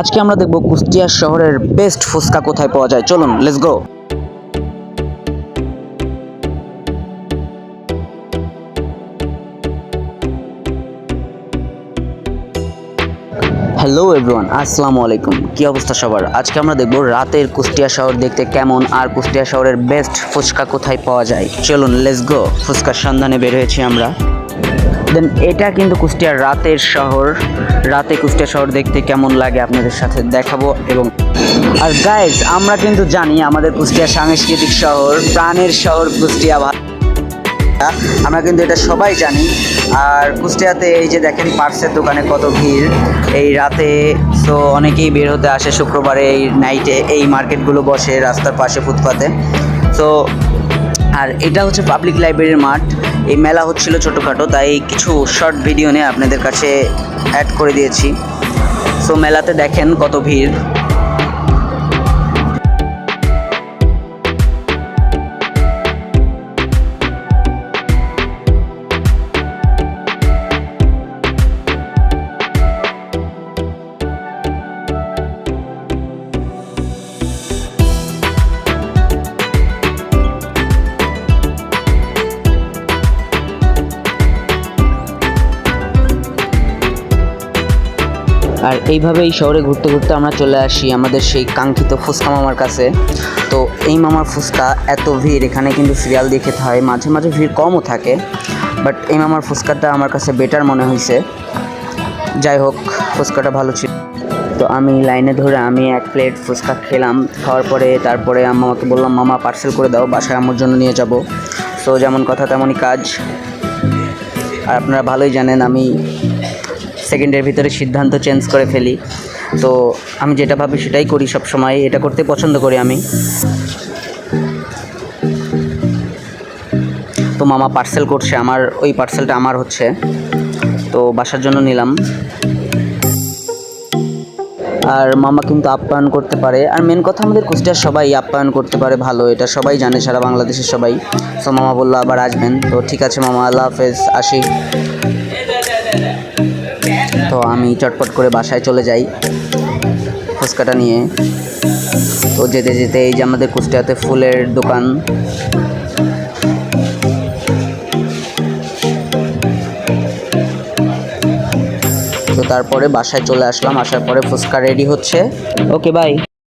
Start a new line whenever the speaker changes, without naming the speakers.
আজকে আমরা দেখব কুষ্টিয়া শহরের বেস্ট ফুচকা কোথায় পাওয়া যায়। চলুন লেটস গো হ্যালো এভরিওয়ান আসসালামু আলাইকুম। কী অবস্থা সবার? আজকে আমরা দেখব রাতের কুষ্টিয়া শহর দেখতে কেমন আর কুষ্টিয়া শহরের বেস্ট ফুচকা কোথায় পাওয়া যায়। চলুন লেটস গো ফুচকার সন্ধানে বের হয়েছি আমরা। দেন এটা কিন্তু কুষ্টিয়ার রাতের শহর। রাতে কুষ্টিয়া শহর দেখতে কেমন লাগে আপনাদের সাথে দেখাবো এবং আর গাইজ আমরা কিন্তু জানি আমাদের কুষ্টিয়া সাংস্কৃতিক শহর, প্রাণের শহর কুষ্টিয়া আমরা কিন্তু এটা সবাই জানি। আর কুষ্টিয়াতে এই যে দেখেন পার্সের দোকানে কত ভিড়। এই রাতে তো অনেকেই বের হতে আসে শুক্রবারে এই নাইটে এই মার্কেটগুলো বসে রাস্তার পাশে ফুটপাতে। তো আর এটা হচ্ছে পাবলিক লাইব্রেরির মাঠ। এই মেলা হচ্ছিল ছোটোখাটো, তাই কিছু শর্ট ভিডিও নিয়ে আপনাদের কাছে অ্যাড করে দিয়েছি। সো মেলাতে দেখেন কত ভিড়। আর এইভাবে এই শহরে ঘুরতে ঘুরতে আমরা চলে আসি আমাদের সেই কাঙ্ক্ষিত ফুচকা মামার কাছে। তো এই মামার ফুচকা, এত ভিড়, এখানে কিন্তু সিরিয়াল দিয়ে খেতে হয়, মাঝে মাঝে ভিড় কমও থাকে। বাট এই মামার ফুচকাটা আমার কাছে বেটার মনে হয়েছে যাই হোক, ফুচকাটা ভালো ছিল। তো আমি লাইনে ধরে আমি এক প্লেট ফুচকা খেলাম, খাওয়ার পরে তারপরে আমাকে বললাম মামা পার্সেল করে দাও, বাসায় আমার জন্য নিয়ে যাব। সো যেমন কথা তেমনই কাজ। আর আপনারা ভালোই জানেন, আমি সেকেন্ডের ভিতরে সিদ্ধান্ত চেঞ্জ করে ফেলি। তো আমি যেটা ভাবি সেটাই করি সব সময় এটা করতে পছন্দ করি আমি। তো মামা পার্সেল করছে, আমার, ওই পার্সেলটা আমার হচ্ছে। তো বাসার জন্য নিলাম। আর মামা কিন্তু আপ্যায়ন করতে পারে। আর মেন কথা আমাদের কুষ্টিয়ার সবাই আপ্যায়ন করতে পারে ভালো, এটা সবাই জানে, সারা বাংলাদেশের সবাই। তো মামা বলল আবার আসবেন। তো ঠিক আছে মামা, আল্লাহ হাফেজ, আসি। আমি চটপট করে বাসায় চলে যাই ফুচকাটা নিয়ে। তো যেতে যেতে এই যে আমাদের কুষ্টিয়াতে ফুলের দোকান। তো তারপরে বাসায় চলে আসলাম, আসার পরে ফুচকা রেডি হচ্ছে। Okay bye